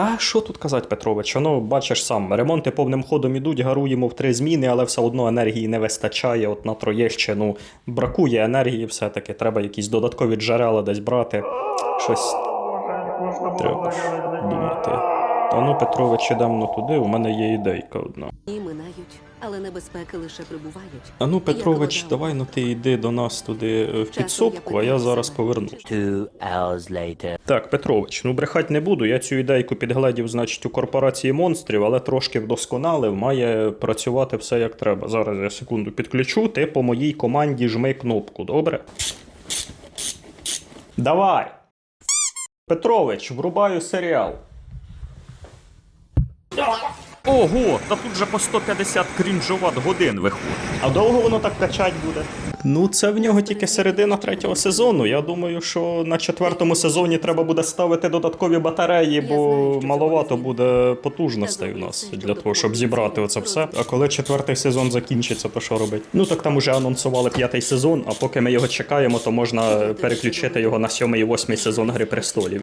Та що тут казати, Петрович? Ну, бачиш сам, ремонти повним ходом ідуть, гаруємо в три зміни, але все одно енергії не вистачає. От на Троєщину бракує енергії все-таки. Треба якісь додаткові джерела десь брати. Щось треба думати. Та ну, Петрович, ідемо туди, у мене є ідейка одна. Дні минають, але небезпеки лише прибувають. А ну, Як Петрович, давай ну ти йди до нас туди е, в підсобку, а я зараз питаюся. повернусь. Two hours later. Так, Петрович, ну брехать не буду. Я цю ідейку підгледів, значить, у корпорації монстрів, але трошки вдосконалив, має працювати все як треба. Зараз я секунду підключу, ти по моїй команді жми кнопку, добре? Давай. Петрович, врубаю серіал. Ого, та тут же по 150 крінжоват годин виходить. А довго воно так качать буде? Ну, це в нього тільки середина третього сезону. Я думаю, що на четвертому сезоні треба буде ставити додаткові батареї, бо знаю, маловато буде потужностей у нас для того, щоб щоб зібрати оце все. А коли четвертий сезон закінчиться, то що робити? Ну так там уже анонсували п'ятий сезон, а поки ми його чекаємо, то можна переключити його на сьомий і восьмий сезон Гри престолів.